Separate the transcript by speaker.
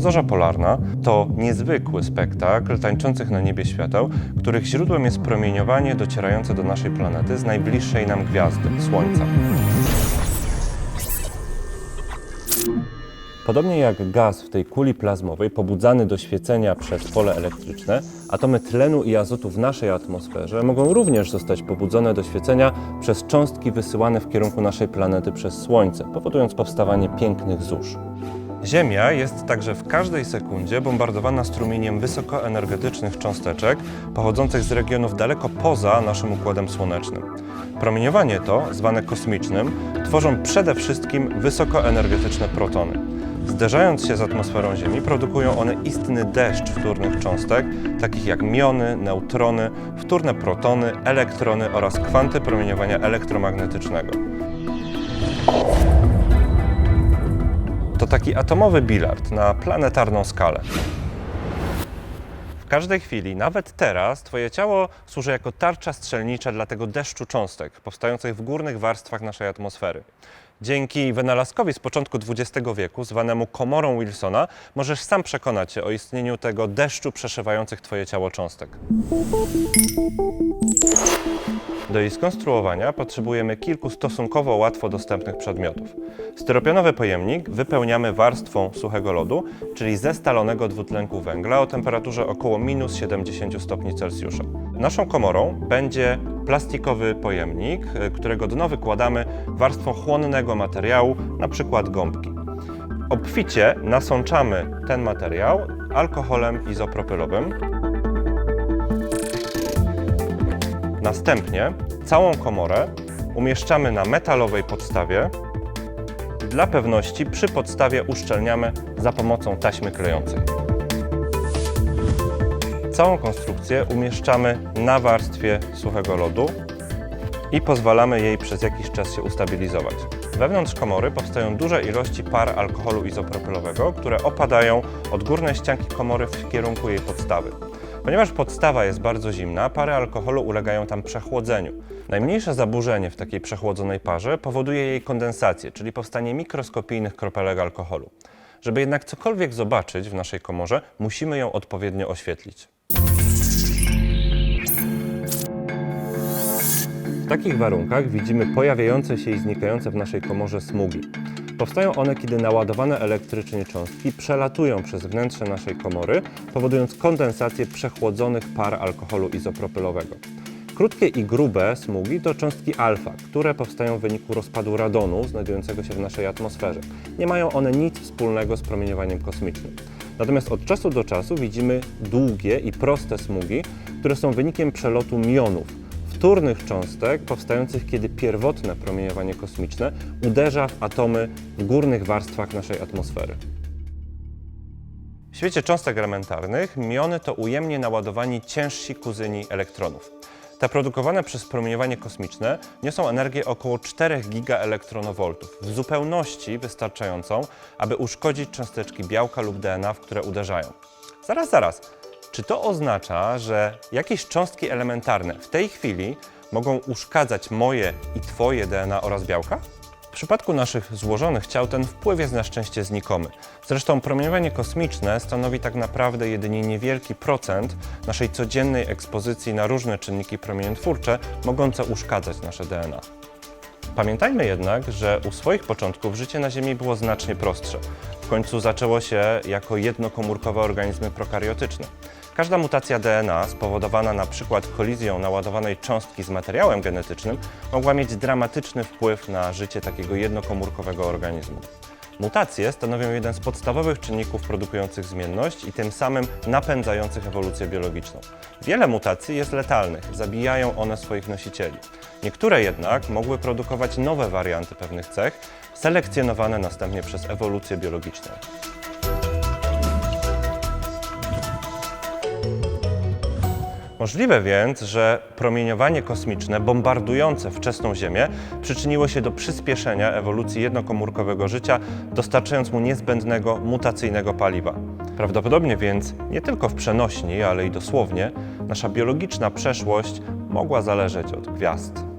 Speaker 1: Podróża polarna to niezwykły spektakl tańczących na niebie świateł, których źródłem jest promieniowanie docierające do naszej planety z najbliższej nam gwiazdy Słońca. Podobnie jak gaz w tej kuli plazmowej pobudzany do świecenia przez pole elektryczne, atomy tlenu i azotu w naszej atmosferze mogą również zostać pobudzone do świecenia przez cząstki wysyłane w kierunku naszej planety przez Słońce, powodując powstawanie pięknych zórz. Ziemia jest także w każdej sekundzie bombardowana strumieniem wysokoenergetycznych cząsteczek pochodzących z regionów daleko poza naszym układem słonecznym. Promieniowanie to, zwane kosmicznym, tworzą przede wszystkim wysokoenergetyczne protony. Zderzając się z atmosferą Ziemi, produkują one istny deszcz wtórnych cząstek, takich jak miony, neutrony, wtórne protony, elektrony oraz kwanty promieniowania elektromagnetycznego. To taki atomowy bilard na planetarną skalę. W każdej chwili, nawet teraz, Twoje ciało służy jako tarcza strzelnicza dla tego deszczu cząstek powstających w górnych warstwach naszej atmosfery. Dzięki wynalazkowi z początku XX wieku, zwanemu komorą Wilsona, możesz sam przekonać się o istnieniu tego deszczu przeszywających Twoje ciało cząstek. Do jej skonstruowania potrzebujemy kilku stosunkowo łatwo dostępnych przedmiotów. Styropianowy pojemnik wypełniamy warstwą suchego lodu, czyli ze stalonego dwutlenku węgla o temperaturze około minus 70 stopni Celsjusza. Naszą komorą będzie plastikowy pojemnik, y, którego dno wykładamy warstwą chłonnego materiału, np. gąbki. Obficie nasączamy ten materiał alkoholem izopropylowym. Następnie całą komorę umieszczamy na metalowej podstawie. Dla pewności przy podstawie uszczelniamy za pomocą taśmy klejącej. Całą konstrukcję umieszczamy na warstwie suchego lodu i pozwalamy jej przez jakiś czas się ustabilizować. Wewnątrz komory powstają duże ilości par alkoholu izopropylowego, które opadają od górnej ścianki komory w kierunku jej podstawy. Ponieważ podstawa jest bardzo zimna, pary alkoholu ulegają tam przechłodzeniu. Najmniejsze zaburzenie w takiej przechłodzonej parze powoduje jej kondensację, czyli powstanie mikroskopijnych kropelek alkoholu. Żeby jednak cokolwiek zobaczyć w naszej komorze, musimy ją odpowiednio oświetlić. W takich warunkach widzimy pojawiające się i znikające w naszej komorze smugi. Powstają one, kiedy naładowane elektrycznie cząstki przelatują przez wnętrze naszej komory, powodując kondensację przechłodzonych par alkoholu izopropylowego. Krótkie i grube smugi to cząstki alfa, które powstają w wyniku rozpadu radonu znajdującego się w naszej atmosferze. Nie mają one nic wspólnego z promieniowaniem kosmicznym. Natomiast od czasu do czasu widzimy długie i proste smugi, które są wynikiem przelotu mionów, wtórnych cząstek powstających, kiedy pierwotne promieniowanie kosmiczne uderza w atomy w górnych warstwach naszej atmosfery. W świecie cząstek elementarnych miony to ujemnie naładowani ciężsi kuzyni elektronów. Te produkowane przez promieniowanie kosmiczne niosą energię około 4 gigaelektronowoltów, w zupełności wystarczającą, aby uszkodzić cząsteczki białka lub DNA, w które uderzają. Zaraz, zaraz. Czy to oznacza, że jakieś cząstki elementarne w tej chwili mogą uszkadzać moje i Twoje DNA oraz białka? Przypadku naszych złożonych ciał ten wpływ jest na szczęście znikomy. Zresztą promieniowanie kosmiczne stanowi tak naprawdę jedynie niewielki procent naszej codziennej ekspozycji na różne czynniki promieniotwórcze mogące uszkadzać nasze DNA. Pamiętajmy jednak, że u swoich początków życie na Ziemi było znacznie prostsze. W końcu zaczęło się jako jednokomórkowe organizmy prokariotyczne. Każda mutacja DNA spowodowana na przykład kolizją naładowanej cząstki z materiałem genetycznym mogła mieć dramatyczny wpływ na życie takiego jednokomórkowego organizmu. Mutacje stanowią jeden z podstawowych czynników produkujących zmienność i tym samym napędzających ewolucję biologiczną. Wiele mutacji jest letalnych, zabijają one swoich nosicieli. Niektóre jednak mogły produkować nowe warianty pewnych cech, selekcjonowane następnie przez ewolucję biologiczną. Możliwe więc, że promieniowanie kosmiczne bombardujące wczesną Ziemię przyczyniło się do przyspieszenia ewolucji jednokomórkowego życia, dostarczając mu niezbędnego mutacyjnego paliwa. Prawdopodobnie więc nie tylko w przenośni, ale i dosłownie, nasza biologiczna przeszłość mogła zależeć od gwiazd.